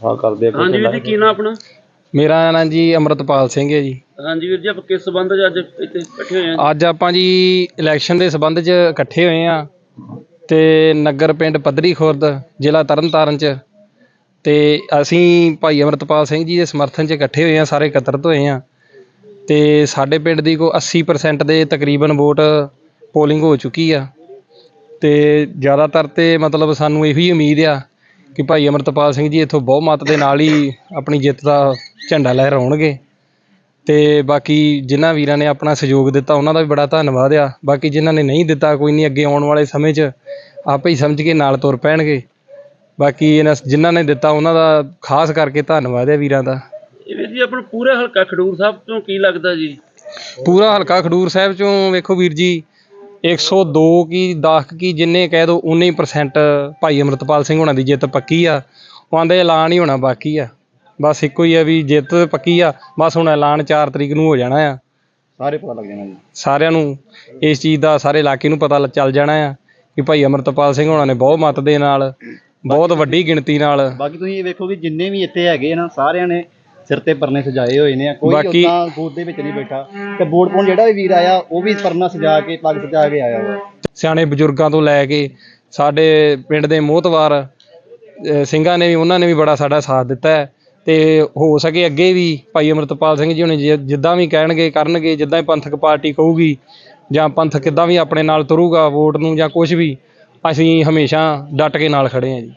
ਹਾਂ ਕਰਦੇ ਆ ਕੋਈ ਹਾਂਜੀ ਵੀਰ ਜੀ ਕੀ ਨਾਮ ਆਪਣਾ? ਮੇਰਾ ਨਾਂ ਜੀ ਅਮਰਤਪਾਲ ਸਿੰਘ ਹੈ ਜੀ। ਹਾਂਜੀ ਵੀਰ ਜੀ ਆਪਾਂ ਕਿਸ ਸੰਬੰਧ 'ਚ ਅੱਜ ਇੱਥੇ ਇਕੱਠੇ ਹੋਏ ਹਾਂ? ਅੱਜ ਆਪਾਂ ਜੀ ਇਲੈਕਸ਼ਨ ਦੇ ਸਬੰਧ 'ਚ ਇਕੱਠੇ ਹੋਏ ਆ ਤੇ ਨਗਰ ਪਿੰਡ ਪੱਧਰੀ ਖੁਰਦ ਜ਼ਿਲ੍ਹਾ ਤਰਨਤਾਰਨ 'ਚ। ਤੇ ਅਸੀਂ ਭਾਈ ਅਮਰਤਪਾਲ ਸਿੰਘ ਜੀ ਦੇ ਸਮਰਥਨ 'ਚ ਇਕੱਠੇ ਹੋਏ ਆ ਸਾਰੇ ਇਕੱਤਰਤ ਹੋਏ ਆ ਤੇ ਸਾਡੇ ਪਿੰਡ ਦੀ ਕੋ 80% ਦੇ ਤਕਰੀਬਨ ਵੋਟ ਪੋਲਿੰਗ ਹੋ ਚੁੱਕੀ ਆ। ਤੇ ਜ਼ਿਆਦਾਤਰ ਤੇ ਮਤਲਬ ਸਾਨੂੰ ਇਹੀ ਉਮੀਦ ਆ ਕਿ ਭਾਈ ਅਮਰਤਪਾਲ ਸਿੰਘ ਜੀ ਇੱਥੋਂ ਬਹੁਮਤ ਦੇ ਨਾਲ ਹੀ ਆਪਣੀ ਜਿੱਤ ਦਾ ਝੰਡਾ ਲਹਿਰਾਉਣਗੇ ਤੇ ਬਾਕੀ ਜਿਨ੍ਹਾਂ ਵੀਰਾਂ ਨੇ ਆਪਣਾ ਸਹਿਯੋਗ ਦਿੱਤਾ ਉਹਨਾਂ ਦਾ ਵੀ ਬੜਾ ਧੰਨਵਾਦ ਆ। ਬਾਕੀ ਜਿਨ੍ਹਾਂ ਨੇ ਨਹੀਂ ਦਿੱਤਾ ਕੋਈ ਨਹੀਂ ਅੱਗੇ ਆਉਣ ਵਾਲੇ ਸਮੇਂ 'ਚ ਆਪੇ ਹੀ ਸਮਝ ਕੇ ਨਾਲ ਤੁਰ ਪੈਣਗੇ। ਬਾਕੀ ਇਹਨਾਂ ਜਿਨ੍ਹਾਂ ਨੇ ਦਿੱਤਾ ਉਹਨਾਂ ਦਾ ਖਾਸ ਕਰਕੇ ਧੰਨਵਾਦ ਹੈ ਵੀਰਾਂ ਦਾ। ਇਹ ਜੀ ਆਪਣਾ ਪੂਰਾ ਹਲਕਾ ਖਡੂਰ ਸਾਹਿਬ ਤੋਂ ਕੀ ਲੱਗਦਾ ਜੀ? ਪੂਰਾ ਹਲਕਾ ਖਡੂਰ ਸਾਹਿਬ ਚੋਂ ਵੇਖੋ ਵੀਰ ਜੀ 102 ਕੀ 10 ਕੀ ਜਿੰਨੇ ਕਹਿ ਦੋ 19% ਭਾਈ ਅਮਰਤਪਾਲ ਸਿੰਘ ਹੋਣਾ ਦੀ ਜਿੱਤ ਪੱਕੀ ਆ। ਉਹ ਆਂਦੇ ਐਲਾਨ ਹੀ ਹੋਣਾ ਬਾਕੀ ਆ। ਬਸ ਇੱਕੋ ਹੀ ਆ ਵੀ ਜਿੱਤ ਪੱਕੀ ਆ। ਬਸ ਹੁਣ ਐਲਾਨ 4 ਤਰੀਕ ਨੂੰ ਹੋ ਜਾਣਾ ਆ। ਸਾਰੇ ਪਤਾ ਲੱਗ ਜਾਣਾ ਜੀ। ਸਾਰਿਆਂ ਨੂੰ ਇਸ ਚੀਜ਼ ਦਾ ਸਾਰੇ ਇਲਾਕੇ ਨੂੰ ਪਤਾ ਚੱਲ ਜਾਣਾ ਆ ਕਿ ਭਾਈ ਅਮਰਤਪਾਲ ਸਿੰਘ ਹੋਣਾ ਨੇ ਬਹੁਤ ਮਤ ਦੇ ਨਾਲ ਬਹੁਤ ਵੱਡੀ ਗਿਣਤੀ ਨਾਲ। ਬਾਕੀ ਤੁਸੀਂ ਇਹ ਵੇਖੋ ਕਿ ਜਿੰਨੇ ਵੀ ਇੱਥੇ ਹੈਗੇ ਨਾ ਸਾਰਿਆਂ ਨੇ ਸਿਰ ਤੇ ਪਰਨੇ ਸਜਾਏ ਹੋਏ ਨੇ ਕੋਈ ਬਾਕੀ- ਉਦਾਂ ਬੂਥ ਦੇ ਵਿੱਚ ਨਹੀਂ ਬੈਠਾ। ਤੇ ਵੋਟ ਪਾਉਣ ਜਿਹੜਾ ਵੀ ਵੀਰ ਆਇਆ ਉਹ ਵੀ ਪਰਨਾ ਸਜਾ ਕੇ ਪੱਗ ਸਜਾ ਕੇ ਆਇਆ ਵਾ। ਸਿਆਣੇ ਬਜ਼ੁਰਗਾਂ ਤੋਂ ਲੈ ਕੇ ਸਾਡੇ ਪਿੰਡ ਦੇ ਮੋਹਤਵਾਰ ਸਿੰਘਾਂ ਨੇ ਵੀ ਉਹਨਾਂ ਨੇ ਵੀ ਬੜਾ ਸਾਡਾ ਸਾਥ ਦਿੱਤਾ ਹੈ। ਤੇ ਹੋ ਸਕੇ ਅੱਗੇ ਵੀ ਭਾਈ ਅਮਰਤਪਾਲ ਸਿੰਘ ਜੀ ਹੁਣੇ ਜਿ- ਜਿੱਦਾਂ ਵੀ ਕਹਿਣਗੇ ਕਰਨਗੇ ਜਿੱਦਾਂ ਹੀ ਪੰਥਕ ਪਾਰਟੀ ਕਹੂਗੀ ਜਾਂ ਪੰਥ ਕਿੱਦਾਂ ਵੀ ਆਪਣੇ ਨਾਲ ਤੁਰੂਗਾ ਵੋਟ ਨੂੰ ਜਾਂ ਕੁਝ ਵੀ ਅਸੀਂ ਹਮੇਸ਼ਾ ਡਟ ਕੇ ਨਾਲ ਖੜੇ ਹਾਂ ਜੀ।